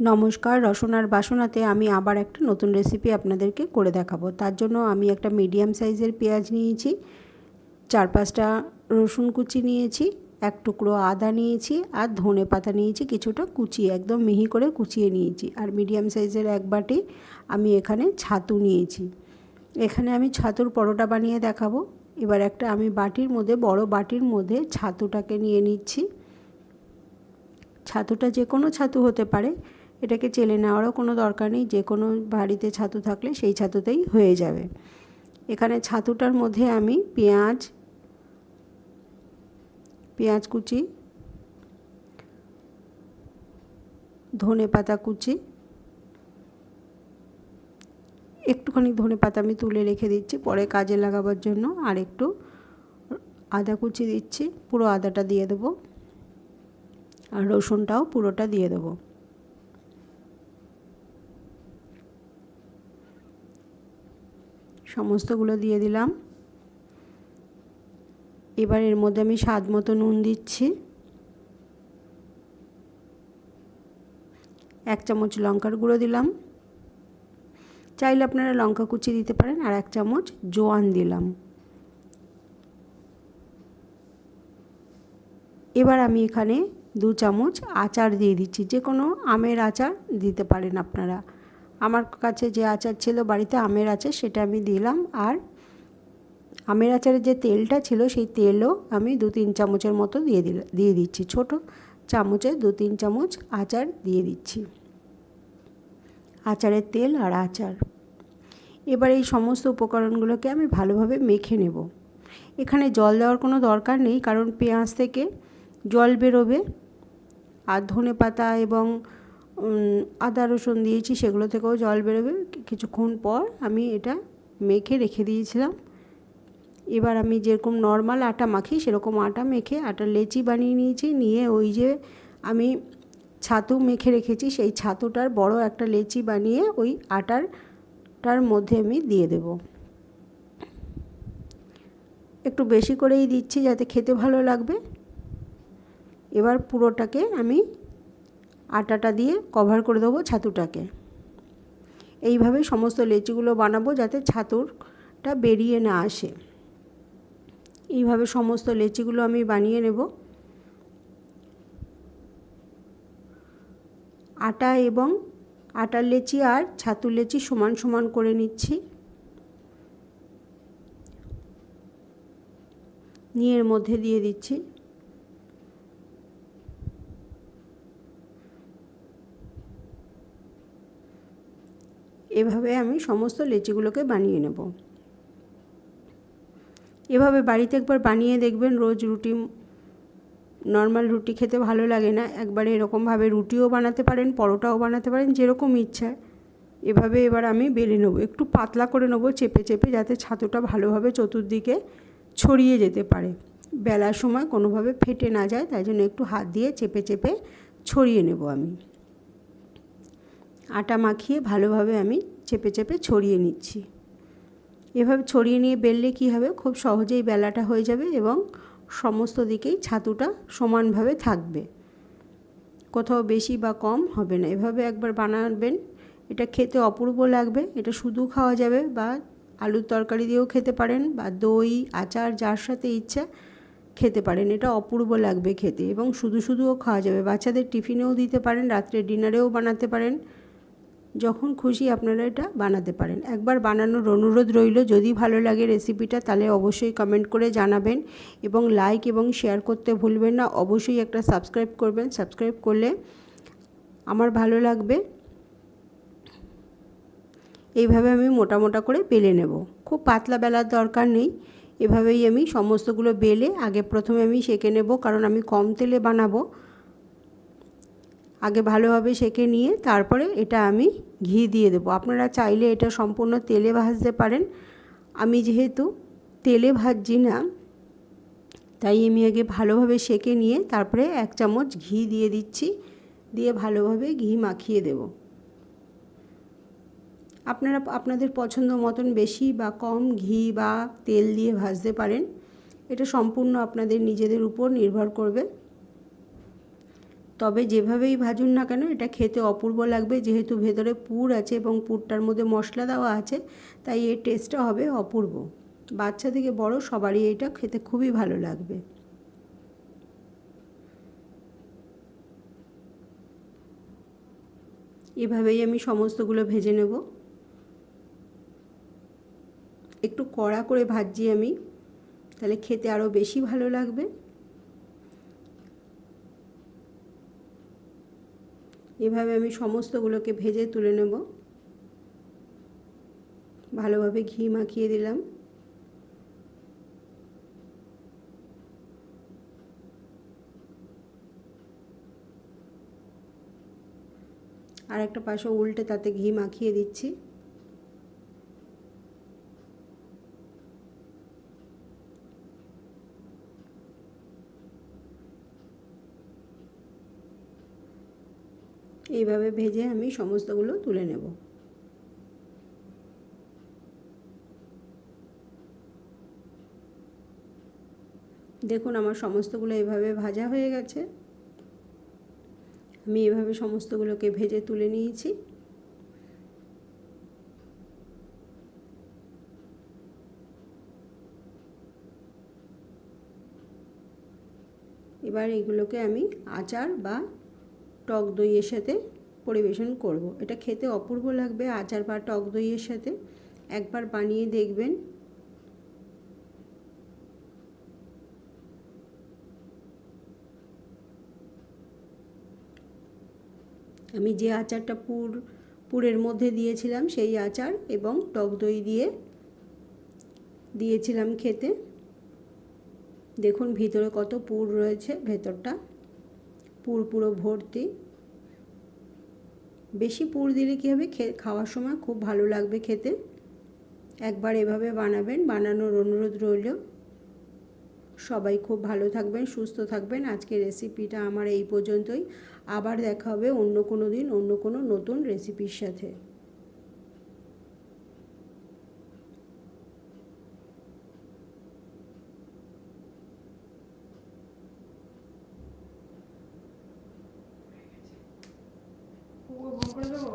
নমস্কার রসনার বাসনাতে আমি আবার একটা নতুন রেসিপি আপনাদেরকে করে দেখাবো। তার জন্য আমি একটা মিডিয়াম সাইজের পেঁয়াজ নিয়েছি, চার পাঁচটা রসুন কুচি নিয়েছি, এক টুকরো আদা নিয়েছি আর ধনে পাতা নিয়েছি, কিছুটা কুচিয়ে একদম মিহি করে কুচিয়ে নিয়েছি। আর মিডিয়াম সাইজের এক বাটি আমি এখানে ছাতু নিয়েছি। এখানে আমি ছাতুর পরোটা বানিয়ে দেখাবো। এবার একটা আমি বাটির মধ্যে, বড় বাটির মধ্যে ছাতুটাকে নিয়ে নিচ্ছি। ছাতুটা যে কোনো ছাতু হতে পারে। এটাকে চেলে নেওয়ারও কোনো দরকার নেই, যে কোনো বাড়িতে ছাতু থাকলে সেই ছাতুতেই হয়ে যাবে। এখানে ছাতুটার মধ্যে আমি পেঁয়াজ পেঁয়াজ কুচি, ধনে পাতা কুচি, একটুখানি ধনে পাতা আমি তুলে রেখে দিচ্ছি, পরে কাজে লাগাবার জন্য আর একটু আদা কুচি দিচ্ছি, পুরো আদাটা দিয়ে দেবো আর রসুনটাও পুরোটা দিয়ে দেবো। সমস্তগুলো দিয়ে দিলাম। এবার এর মধ্যে আমি স্বাদ মতো নুন দিচ্ছি। এক চামচ লঙ্কার গুঁড়ো দিলাম। চাইলে আপনারা লঙ্কা কুচি দিতে পারেন আর এক চামচ জোয়ান দিলাম। এবার আমি এখানে দু চামচ আচার দিয়ে দিচ্ছি। যে কোনো আমের আচার দিতে পারেন আপনারা। আমার কাছে যে আচার ছিল, বাড়িতে আমের আচার, সেটা আমি দিলাম। আর আমের আচারের যে তেলটা ছিল, সেই তেলও আমি দু তিন চামচের মতো দিয়ে দিল, দিয়ে দিচ্ছি। ছোট চামচে দু তিন চামচ আচার দিয়ে দিচ্ছি। আচারের তেল আর আচার। এবার এই সমস্ত উপকরণগুলোকে আমি ভালোভাবে মেখে নেব। এখানে জল দেওয়ার কোনো দরকার নেই, কারণ পেঁয়াজ থেকে জল বেরোবে। আর ধনে পাতা এবং আদা রসুন দিয়েছি, সেগুলো থেকেও জল বেরোবে। কিছুক্ষণ পর আমি এটা মেখে রেখে দিয়েছিলাম। এবার আমি যেরকম নর্মাল আটা মাখি, সেরকম আটা মেখে, আটা লেচি বানিয়ে নিয়েছি। নিয়ে ওই যে আমি ছাতু মেখে রেখেছি, সেই ছাতুটার বড় একটা লেচি বানিয়ে ওই আটারটার মধ্যে আমি দিয়ে দেব। একটু বেশি করেই দিচ্ছি যাতে খেতে ভালো লাগবে। এবার পুরোটাকে আমি আটাটা দিয়ে কভার করে দেবো ছাতুটাকে। এইভাবে সমস্ত লেচিগুলো বানাবো যাতে ছাতুরটা বেরিয়ে না আসে। এইভাবে সমস্ত লেচিগুলো আমি বানিয়ে নেব। আটা এবং আটার লেচি আর ছাতুর লেচি সমান সমান করে নিচ্ছি। নিয়ে মধ্যে দিয়ে দিচ্ছি। এভাবে আমি সমস্ত লেচিগুলোকে বানিয়ে নেব। এভাবে বাড়িতে একবার বানিয়ে দেখবেন রোজ রুটি, নর্মাল রুটি খেতে ভালো লাগে না। একবারে এরকমভাবে রুটিও বানাতে পারেন, পরোটাও বানাতে পারেন, যেরকম ইচ্ছা। এভাবে এবার আমি বেলে নেব। একটু পাতলা করে নেব চেপে চেপে যাতে ছাতুটা ভালোভাবে চতুর্দিকে ছড়িয়ে যেতে পারে। বেলার সময় কোনোভাবে ফেটে না যায়, তাই জন্য একটু হাত দিয়ে চেপে চেপে ছড়িয়ে নেব আমি। আটা মাখিয়ে ভালোভাবে আমি চেপে চেপে ছড়িয়ে নিচ্ছি। এভাবে ছড়িয়ে নিয়ে বেললে কী হবে? খুব সহজেই বেলাটা হয়ে যাবে এবং সমস্ত দিকেই ছাতুটা সমানভাবে থাকবে। কোথাও বেশি বা কম হবে না। এভাবে একবার বানাবেন, এটা খেতে অপূর্ব লাগবে। এটা শুধু খাওয়া যাবে বা আলুর তরকারি দিয়েও খেতে পারেন বা দই, আচার, যার সাথে ইচ্ছা খেতে পারেন। এটা অপূর্ব লাগবে খেতে এবং শুধু শুধুও খাওয়া যাবে। বাচ্চাদের টিফিনেও দিতে পারেন, রাত্রে ডিনারেও বানাতে পারেন। যখন খুশি আপনারা এটা বানাতে পারেন। একবার বানানোর অনুরোধ রইল, যদি ভালো লাগে রেসিপিটা তাহলে অবশ্যই কমেন্ট করে জানাবেন এবং লাইক এবং শেয়ার করতে ভুলবেন না। অবশ্যই একটা সাবস্ক্রাইব করবেন। সাবস্ক্রাইব করলে আমার ভালো লাগবে। এইভাবে আমি মোটা মোটা করে বেলে নেব। খুব পাতলা বেলার দরকার নেই। এভাবেই আমি সমস্তগুলো বেলে আগে প্রথমে আমি সেঁকে নেব, কারণ আমি কম তেলে বানাবো। আগে ভালোভাবে সেঁকে নিয়ে তারপরে এটা আমি ঘি দিয়ে দেবো। আপনারা চাইলে এটা সম্পূর্ণ তেলে ভাজতে পারেন। আমি যেহেতু তেলে ভাজছি না, তাই আমি আগে ভালোভাবে সেঁকে নিয়ে তারপরে এক চামচ ঘি দিয়ে দিচ্ছি, দিয়ে ভালোভাবে ঘি মাখিয়ে দেব। আপনারা, আপনাদের পছন্দ মতন বেশি বা কম ঘি বা তেল দিয়ে ভাজতে পারেন। এটা সম্পূর্ণ আপনাদের নিজেদের উপর নির্ভর করবে। তবে যেভাবেই ভাজুন না কেন, এটা খেতে অপূর্ব লাগবে। যেহেতু ভেতরে পুর আছে এবং পুরটার মধ্যে মশলা দেওয়া আছে, তাই এর টেস্টটা হবে অপূর্ব। বাচ্চা থেকে বড় সবারই এটা খেতে খুবই ভালো লাগবে। এভাবেই আমি সমস্তগুলো ভেজে নেব। একটু কড়া করে ভাজছি আমি, তাহলে খেতে আরও বেশি ভালো লাগবে। এভাবে আমি সমস্তগুলোকে ভেজে তুলে নেব। ভালোভাবে ঘি মাখিয়ে দিলাম। আর একটা পাশে উল্টে তাতে ঘি মাখিয়ে দিচ্ছি। এইভাবে ভেজে আমি সমস্তগুলো তুলে নেব। দেখুন আমার সমস্তগুলো এভাবে ভাজা হয়ে গেছে। আমি এভাবে সমস্তগুলোকে ভেজে তুলে নিয়েছি। এবার এগুলোকে আমি আচার বা টক দইয়ের সাথে পরিবেশন করব। এটা খেতে অপূর্ব লাগবে। আচার বা টক দইয়ের সাথে একবার বানিয়ে দেখবেন। আমি যে আচারটা পুর, পুরের মধ্যে দিয়েছিলাম সেই আচার এবং টক দই দিয়ে দিয়েছিলাম খেতে। দেখুন ভিতরে কত পুর রয়েছে, ভেতরটা। পুর পুরো ভর্তি। বেশি পুর দিলে কী হবে? খাওয়ার সময় খুব ভালো লাগবে খেতে। একবার এভাবে বানাবেন, বানানোর অনুরোধ রইল। সবাই খুব ভালো থাকবেন, সুস্থ থাকবেন। আজকের রেসিপিটা আমার এই পর্যন্তই। আবার দেখা হবে অন্য কোনো দিন, অন্য কোনো নতুন রেসিপির সাথে। করে দেবো